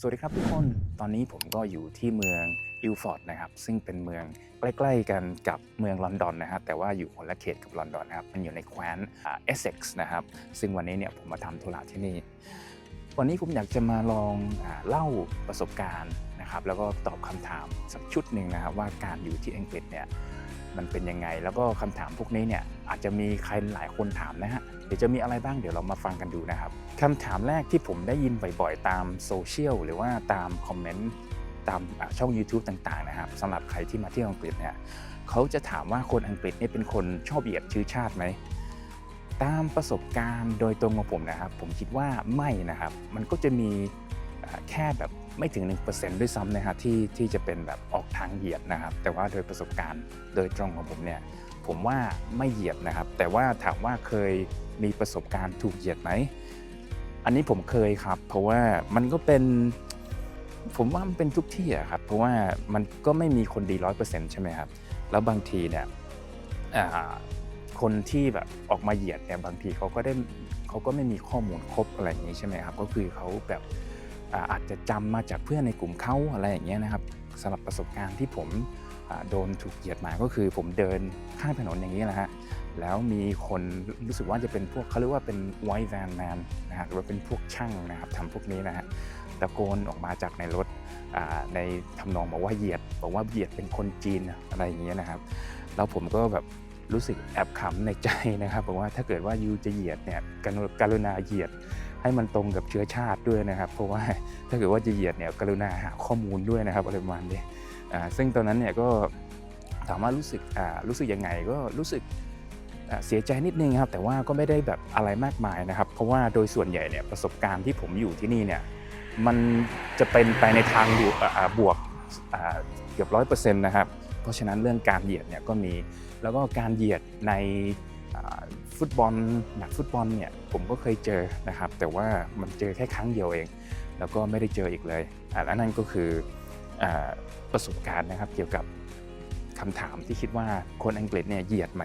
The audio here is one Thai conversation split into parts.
สวัสดีครับทุกคน ตอนนี้ผมก็อยู่ที่เมืองอิลฟอร์ดนะครับ ซึ่งเป็นเมืองใกล้ๆกันกับเมืองลอนดอนนะครับแต่ว่าอยู่คนละเขตกับลอนดอนนะครับ มันอยู่ในแคว้นเอสเซ็กซ์นะครับ ซึ่งวันนี้เนี่ยผมมาทำธุระที่นี่ วันนี้ผมอยากจะมาลองอเล่าประสบการณ์นะครับ แล้วก็ตอบคำถามสักชุดหนึ่งนะครับว่าการอยู่ที่อังกฤษเนี่ย มันเป็นยังไง แล้วก็คำถามพวกนี้เนี่ยอาจจะมีใครหลายคนถามนะฮะเดี๋ยวจะมีอะไรบ้างเดี๋ยวเรามาฟังกันดูนะครับคำถามแรกที่ผมได้ยินบ่อยๆตามโซเชียลหรือว่าตามคอมเมนต์ตามช่อง YouTube ต่างๆนะครับสำหรับใครที่มาเที่ยวอังกฤษเนี่ยเขาจะถามว่าคนอังกฤษเนี่ยเป็นคนชอบเหยียดชื่อชาติไหมตามประสบการณ์โดยตรงของผมนะครับ ผมคิดว่าไม่นะครับ มันก็จะมีแค่แบบ ไม่ถึง 1%ด้วยซ้ำนะครับที่ที่จะเป็นแบบออกทางเหยียดนะครับ แต่ว่าโดยประสบการณ์โดยตรงของผมเนี่ยผมว่าไม่เหยียดนะครับ แต่ว่าถามว่าเคยมีประสบการณ์ถูกเหยียดไหมอันนี้ผมเคยครับ เพราะว่ามันก็เป็นผมว่ามันเป็นทุกที่อะครับ เพราะว่ามันก็ไม่มีคนดีร้อยเปอร์เซ็นต์ใช่ไหมครับ แล้วบางทีเนี่ยคนที่แบบออกมาเหยียดเนี่ยบางทีเขาก็ได้เขาก็ไม่มีข้อมูลครบอะไรอย่างนี้ใช่ไหมครับ ก็คือเขาแบบ อาจจะจำมาจากเพื่อนในกลุ่มเขาอะไรอย่างเงี้ยนะครับสำหรับประสบการณ์ที่ผมโดนถูกเหยียดมาก็คือผมเดินข้างถนนอย่างนี้แหละฮะแล้วมีคนรู้สึกว่าจะเป็นพวกเขาเรียกว่าเป็นไวท์แวนแมนนะฮะหรือว่าเป็นพวกช่างนะครับทำพวกนี้นะฮะตะโกนออกมาจากในรถในทำนองบอกว่าเหยียดบอกว่าเหยียดเป็นคนจีนอะไรอย่างเงี้ยนะครับ แล้วผมก็แบบรู้สึกแอบขำในใจนะครับบอกว่าถ้าเกิดว่ายูจะเหยียดเนี่ยกรุกรุณาเหยียด ให้มันตรงกับเชื้อชาติด้วยนะครับ เพราะว่าถ้าเกิดว่าจะเหยียดเนี่ยกรุณาหาข้อมูลด้วยนะครับอะไรประมาณนี้ซึ่งตอนนั้นเนี่ยก็ถามว่ารู้สึกรู้สึกยังไงก็รู้สึกเสียใจนิดนึงครับ แต่ว่าก็ไม่ได้แบบอะไรมากมายนะครับ เพราะว่าโดยส่วนใหญ่เนี่ยประสบการณ์ที่ผมอยู่ที่นี่เนี่ยมันจะเป็นไปในทางบวกเกือบร้อยเปอร์เซ็นต์นะครับ เพราะฉะนั้นเรื่องการเหยียดเนี่ยก็มีแล้วก็การเหยียดใน ฟุตบอลหนักฟุตบอลเนี่ยผมก็เคยเจอนะครับ แต่ว่ามันเจอแค่ครั้งเดียวเอง แล้วก็ไม่ได้เจออีกเลยอ่าและนั่นก็คืออประสบการณ์นะครับเกี่ยวกับคำถามที่คิดว่าคนอังกฤษเนี่ยเหยียดไหม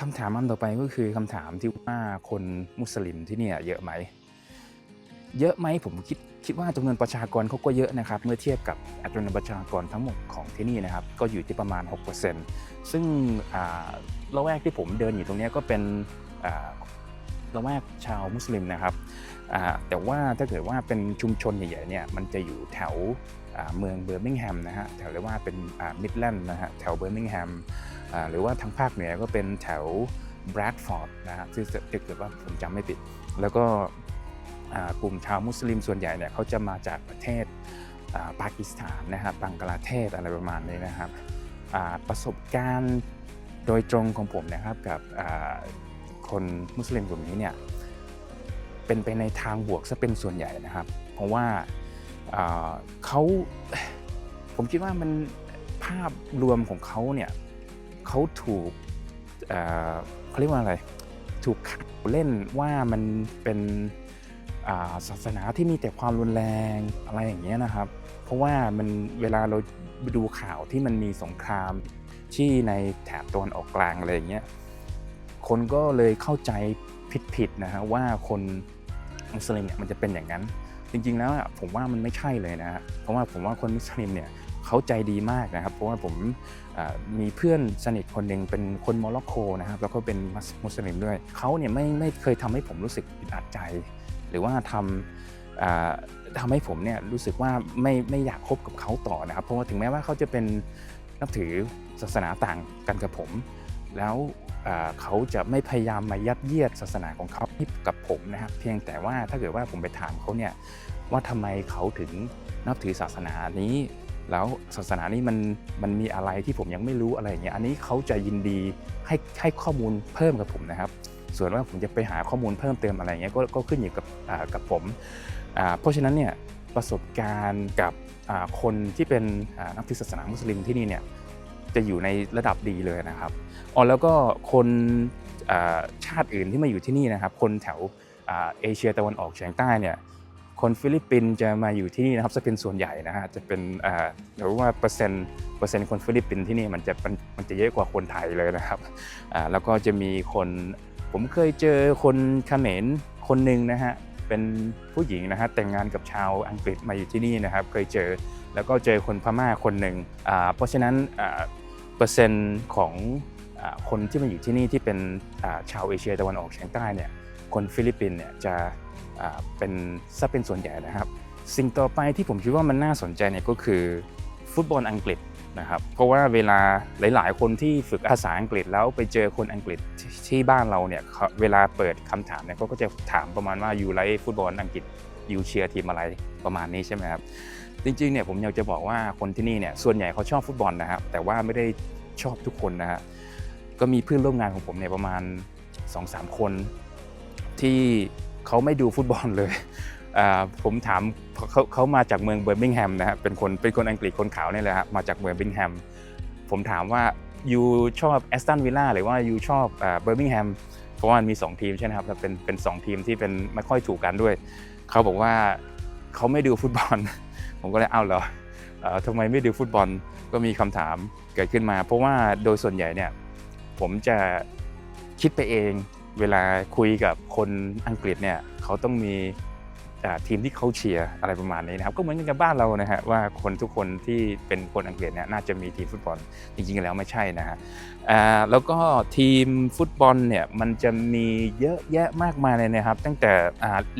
คำถามอันต่อไปก็คือคำถามที่ว่าคนมุสลิมที่เนี่ยเยอะไหมเยอะไหมผมคิดคิดว่าจำนวนประชากรเขาก็เยอะนะครับ เมื่อเทียบกับอัตราประชากรทั้งหมดของที่นี่นะครับ ก็อยู่ที่ประมาณ 6%ซึ่งอ่า ละแวกที่ผมเดินอยู่ตรงนี้ก็เป็นละแวกชาวมุสลิมนะครับแต่ว่าถ้าเกิดว่าเป็นชุมชนใหญ่ๆเนี่ยมันจะอยู่แถวเมืองเบอร์มิงแฮมนะฮะแถวเรียกว่าเป็นมิดแลนด์นะฮะแถวเบอร์มิงแฮมหรือว่าทางภาคเหนือก็เป็นแถวแบรดฟอร์ดนะฮะซึ่งถ้าเกิดว่าผมจำไม่ผิด แล้วก็กลุ่มชาวมุสลิมส่วนใหญ่เนี่ยเขาจะมาจากประเทศปากีสถานนะครับบังกลาเทศอะไรประมาณนี้นะครับประสบการณ์ โดยตรงของผมนะครับกับคนมุสลิมกลุ่มนี้เนี่ยเป็นไปในทางบวกซะเป็นส่วนใหญ่นะครับ เพราะว่าเขาผมคิดว่ามันภาพรวมของเขาเนี่ยเขาถูกเขาเรียกว่าอะไร ถูกข่าวเล่นว่ามันเป็นอ่าศาสนาที่มีแต่ความรุนแรงอะไรอย่างเงี้ยนะครับ เพราะว่ามันเวลาเราดูข่าวที่มันมีสงคราม ที่ในแถบตะวันออกกลางอะไรอย่างเงี้ยคนก็เลยเข้าใจผิดๆนะฮะว่าคนมุสลิมเนี่ยมันจะเป็นอย่างนั้น จริงๆแล้วผมว่ามันไม่ใช่เลยนะฮะเพราะว่าผมว่าคนมุสลิมเนี่ยเขาใจดีมากนะครับ เพราะว่าผมมีเพื่อนสนิทคนหนึ่งเป็นคนโมร็อกโกนะครับแล้วก็เป็นมุสลิมด้วยเขาเนี่ยไม่ไม่เคยทำให้ผมรู้สึกอึดอัดใจ หรือว่าทำทำให้ผมเนี่ยรู้สึกว่าไม่ไม่อยากคบกับเขาต่อนะครับ เพราะว่าถึงแม้ว่าเขาจะเป็นนับถือ ศาสนาต่างกันกับผม แล้วเขาจะไม่พยายามมายัดเยียดศาสนาของเขาให้กับผมนะครับเพียงแต่ว่าถ้าเกิดว่าผมไปถามเขาเนี่ยว่าทำไมเขาถึงนับถือศาสนานี้ แล้วศาสนานี้มันมันมีอะไรที่ผมยังไม่รู้อะไรอย่างเงี้ยอันนี้เขาจะยินดีให้ให้ข้อมูลเพิ่มกับผมนะครับ ส่วนว่าผมจะไปหาข้อมูลเพิ่มเติมอะไรเงี้ยก็ก็ขึ้นอยู่กับกับผมเพราะฉะนั้นเนี่ยประสบการณ์กับคนที่เป็นนับถือศาสนามุสลิมที่นี่เนี่ย จะอยู่ในระดับดีเลยนะครับอ๋อแล้วก็คนชาติอื่นที่มาอยู่ที่นี่นะครับ คนแถวเอเชียตะวันออกเฉียงใต้เนี่ยคนฟิลิปปินส์จะมาอยู่ที่นี่นะครับจะเป็นส่วนใหญ่นะฮะจะเป็นหรือว่าเปอร์เซ็นต์เปอร์เซ็นต์คนฟิลิปปินส์ที่นี่มันจะมันจะเยอะกว่าคนไทยเลยนะครับอ่าแล้วก็จะมีคนผมเคยเจอคนเขมรคนหนึ่งนะฮะเป็นผู้หญิงนะฮะแต่งงานกับชาวอังกฤษมาอยู่ที่นี่นะครับ เคยเจอแล้วก็เจอคนพม่าคนหนึ่งอ่าเพราะฉะนั้น เปอร์เซ็นต์ของอคนที่มาอยู่ที่นี่ที่เป็นชาวเอเชียตะวันออกเฉียงใต้เนี่ยคนฟิลิปปินส์เนี่ยจะเป็นซะเป็นส่วนใหญ่นะครับ สิ่งต่อไปที่ผมคิดว่ามันน่าสนใจเนี่ยก็คือฟุตบอลอังกฤษนะครับเพราะว่าเวลาหลาย ๆ คนที่ฝึกภาษาอังกฤษแล้วไปเจอคนอังกฤษที่บ้านเราเนี่ยเวลาเปิดคำถามเนี่ยก็จะถามประมาณว่าอยู่ไลฟุตบอลอังกฤษอยู่เชียร์ทีมอะไรประมาณนี้ใช่ไหมครับ จริงๆเนี่ยผมอยากจะบอกว่าคนที่นี่เนี่ยส่วนใหญ่เขาชอบฟุตบอลนะครับแต่ว่าไม่ได้ชอบทุกคนนะฮะก็มีเพื่อนร่วมงานของผมเนี่ยประมาณ 2-3 คน ที่เขาไม่ดูฟุตบอลเลยผมถามเขาเขามาจากเมืองเบอร์มิงแฮมนะฮะเป็นคนเป็นคนอังกฤษคนขาวนี่แหละฮะมาจากเมืองเบอร์มิงแฮมผมถามว่ายูชอบแอสตันวิลล่าหรือว่ายูชอบเบอร์มิงแฮมเพราะว่ามันมี 2 ทีมใช่ไหมครับแล้วเป็นเป็นสองทีมที่เป็นไม่ค่อยถูกกันด้วย เขาบอกว่าเขาไม่ดูฟุตบอล ผมก็เลยเอ้าเหรอทำไมไม่ดูฟุตบอลก็มีคำถามเกิดขึ้นมา เพราะว่าโดยส่วนใหญ่เนี่ยผมจะคิดไปเองเวลาคุยกับคนอังกฤษเนี่ยเขาต้องมีทีมที่เขาเชียร์อะไรประมาณนี้นะครับก็เหมือนกันกับบ้านเรานะฮะว่าคนทุกคนที่เป็นคนอังกฤษเนี่ยน่าจะมีทีมฟุตบอลจริงๆแล้วไม่ใช่นะฮะแล้วก็ทีมฟุตบอลเนี่ยมันจะมีเยอะแยะมากมายเลยนะครับ ตั้งแต่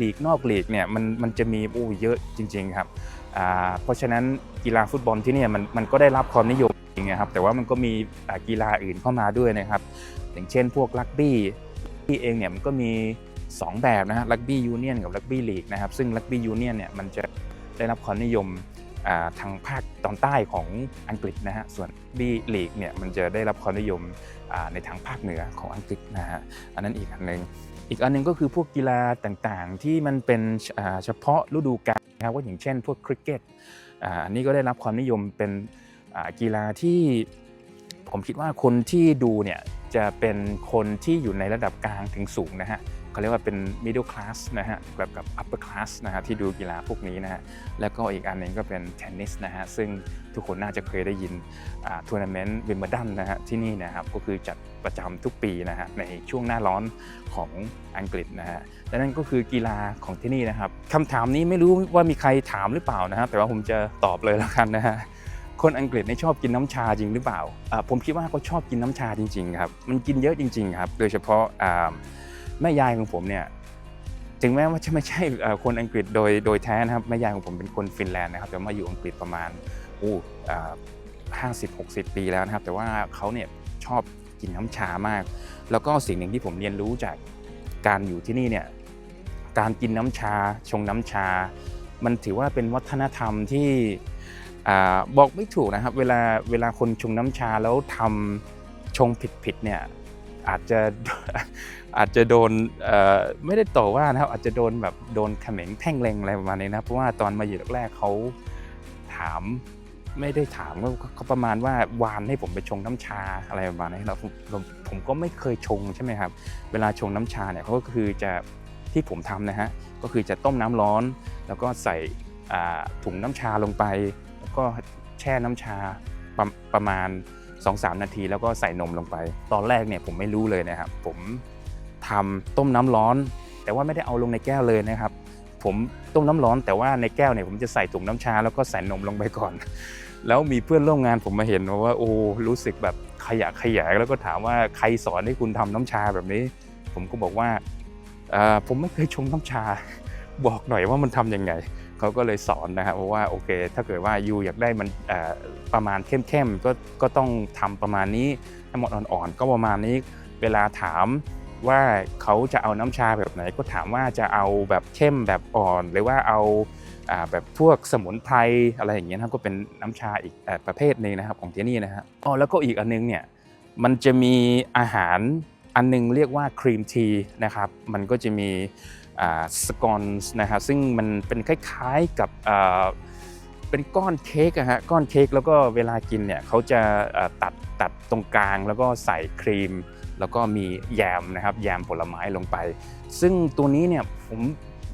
ลีกนอกลีกเนี่ยมันมันจะมีโอ้เยอะจริง ๆ ครับ เพราะฉะนั้นกีฬาฟุตบอลที่นี่มันมันก็ได้รับความนิยมจริงนะครับแต่ว่ามันก็มีกีฬาอื่นเข้ามาด้วยนะครับ อย่างเช่นพวกรักบี้ที่เองเนี่ยมันก็มี 2 แบบนะฮะรักบี้ยูเนียนกับรักบี้ลีกนะครับซึ่งรักบี้ยูเนียนเนี่ยมันจะได้รับความนิยมทางภาคตอนใต้ของอังกฤษนะฮะ ส่วนบีลีกเนี่ยมันจะได้รับความนิยมในทางภาคเหนือของอังกฤษนะฮะ อันนั้นอีกอันหนึ่งอีกอันหนึงก็คือพวกกีฬาต่างๆ ที่มันเป็นเฉพาะฤดูกาล ครับว่าอย่างเช่นพวกคริกเก็ตอันนี้ก็ได้รับความนิยมเป็นกีฬาที่ผมคิดว่าคนที่ดูเนี่ยจะเป็นคนที่อยู่ในระดับกลางถึงสูงนะฮะเขาเรียกว่าเป็น middle class นะฮะแบบกับ upper class นะฮะที่ดูกีฬาพวกนี้นะฮะแล้วก็อีกอันหนึงก็เป็นเทนนิสนะฮะซึ่งทุกคนน่าจะเคยได้ยินทัวร์นาเมนต์วิมเบลดันนะฮะที่นี่นะครับก็คือจัดประจำทุกปีนะฮะในช่วงหน้าร้อนของอังกฤษนะฮะ และนั่นก็คือกีฬาของที่นี่นะครับคำถามนี้ไม่รู้ว่ามีใครถามหรือเปล่านะฮะแต่ว่าผมจะตอบเลยแล้วกันนะฮะคนอังกฤษเนี่ยชอบกินน้ำชาจริงหรือเปล่า ผมคิดว่าเขาชอบกินน้ำชาจริงๆครับ มันกินเยอะจริงๆครับ โดยเฉพาะแม่ยายของผมเนี่ย ถึงแม้ว่าจะไม่ใช่คนอังกฤษโดยโดยแท้นะครับ แม่ยายของผมเป็นคนฟินแลนด์นะครับแต่มาอยู่อังกฤษประมาณอู้ห้าสิบหกสิบปีแล้วนะครับ แต่ว่าเขาเนี่ยชอบกินน้ำชามาก แล้วก็สิ่งหนึ่งที่ผมเรียนรู้จากการอยู่ที่นี่เนี่ย การกินน้ำชาชงน้ำชา มันถือว่าเป็นวัฒนธรรมที่อบอกไม่ถูกนะครับ เวลาเวลาคนชงน้ำชาแล้วทำชงผิดๆเนี่ยอาจจะอาจจะโดนไม่ได้ต่อว่านะครับ อาจจะโดนแบบโดนเขม็งแท่งแรงอะไรประมาณนี้นะเพราะว่าตอนมาอยู่แรกๆเขาถามไม่ได้ถามเขาประมาณว่าวานให้ผมไปชงน้ำชาอะไรประมาณนี้แล้วผมผมผมก็ไม่เคยชงใช่ไหมครับ เวลาชงน้ำชาเนี่ยเขาก็คือจะ ที่ผมทำนะฮะก็คือจะต้มน้ำร้อน แล้วก็ใส่ถุงน้ำชาลงไป แล้วก็แช่น้ำชาประประมาณ 2-3 นาที แล้วก็ใส่นมลงไป ตอนแรกเนี่ยผมไม่รู้เลยนะครับ ผมทำต้มน้ำร้อน แต่ว่าไม่ได้เอาลงในแก้วเลยนะครับ ผมต้มน้ำร้อน แต่ว่าในแก้วเนี่ยผมจะใส่ถุงน้ำชา แล้วก็ใส่นมลงไปก่อน แล้วมีเพื่อนร่วมงานผมมาเห็นว่าโอ้รู้สึกแบบขยะขยงแล้วก็ถามว่าใครสอนให้คุณทำน้ำชาแบบนี้ ผมก็บอกว่า ผมไม่เคยชงน้ำชา บอกหน่อยว่ามันทำยังไงเขาก็เลยสอนนะครับว่าโอเคถ้าเกิดว่ายูอยากได้มันประมาณเข้มๆก็ก็ต้องทำประมาณนี้ถ้หมดอ่อนๆก็ประมาณนี้เวลาถามว่าเขาจะเอาน้ำชาแบบไหน ก็ถามว่าจะเอาแบบเข้มแบบอ่อน หรือว่าเอาแบบพวกสมุนไพรอะไรอย่างเงี้ยนะครับก็เป็นน้ำชาอีกประเภทหนึ่งนะครับของที่นี่นะฮะอ๋อแล้วก็อีกอันนึงเนี่ยมันจะมีอาหาร อันนึงเรียกว่าครีมทีนะครับมันก็จะมีสกอนส์นะครับซึ่งมันเป็นคล้ายๆกับเป็นก้อนเค้กอะฮะก้อนเค้กแล้วก็เวลากินเนี่ยเขาจะตัดตัดตรงกลางแล้วก็ใส่ครีม แล้วก็มีแยมนะครับแยมผลไม้ลงไป ซึ่งตัวนี้เนี่ยผม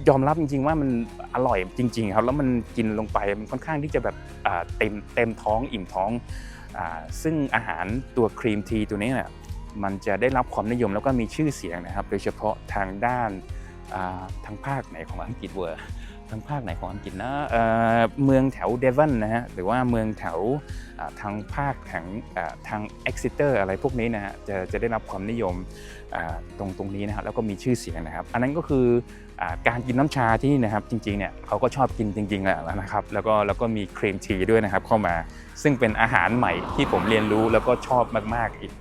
ยอมรับจริง ๆ ว่ามันอร่อยจริง ๆ ครับแล้วมันกินลงไปมันค่อนข้างที่จะแบบเต็มเต็มท้องอิ่มท้องอซึ่งอาหารตัวครีมทีตัวนี้เนี่ย มันจะได้รับความนิยมแล้วก็มีชื่อเสียงนะครับ โดยเฉพาะทางด้านทางภาคไหนของอังกฤษเวอร์างภาคไหนของอังกฤษนะเเมืองแถวเดวอนนะฮะหรือว่าเมืองแถวทางภาคแถงทางเอ็กซิเตอร์อะไรพวกนี้นะฮะจะจะได้รับความนิยมตรงตรงนี้นะครับแล้วก็มีชื่อเสียงนะครับ อันนั้นก็คืออการกินน้ำชาที่นี่นะครับจริงๆเนี่ยเขาก็ชอบกินจริงๆแหละนะครับแล้วก็แล้วก็มีครีมทีด้วยนะครับเข้ามาซึ่งเป็นอาหารใหม่ที่ผมเรียนรู้แล้วก็ชอบมากๆอีก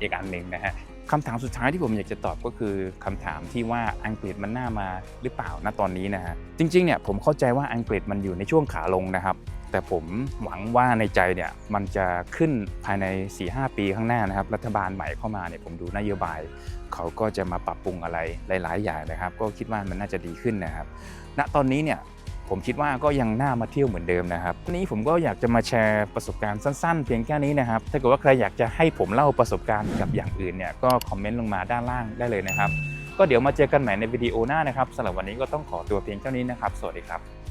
อีกอันหนึ่งนะฮะ คำถามสุดท้ายที่ผมอยากจะตอบก็คือคำถามที่ว่าอังกฤษมันน่ามาหรือเปล่าณตอนนี้นะฮะจริงๆเนี่ยผมเข้าใจว่าอังกฤษมันอยู่ในช่วงขาลงนะครับ แต่ผมหวังว่าในใจเนี่ยมันจะขึ้นภายใน 4-5 ปีข้างหน้านะครับ รัฐบาลใหม่เข้ามาเนี่ยผมดูนโยบาย เขาก็จะมาปรับปรุงอะไรหลาย ๆ อย่างนะครับ ก็คิดว่ามันน่าจะดีขึ้นนะครับ ณตอนนี้เนี่ย ผมคิดว่าก็ยังน่ามาเที่ยวเหมือนเดิมนะครับวันนี้ผมก็อยากจะมาแชร์ประสบการณ์สั้นๆ เพียงแค่นี้นะครับ ถ้าเกิดว่าใครอยากจะให้ผมเล่าประสบการณ์กับอย่างอื่นเนี่ยก็คอมเมนต์ลงมาด้านล่างได้เลยนะครับ ก็เดี๋ยวมาเจอกันใหม่ในวิดีโอหน้านะครับสำหรับวันนี้ก็ต้องขอตัวเพียงเท่านี้นะครับ สวัสดีครับ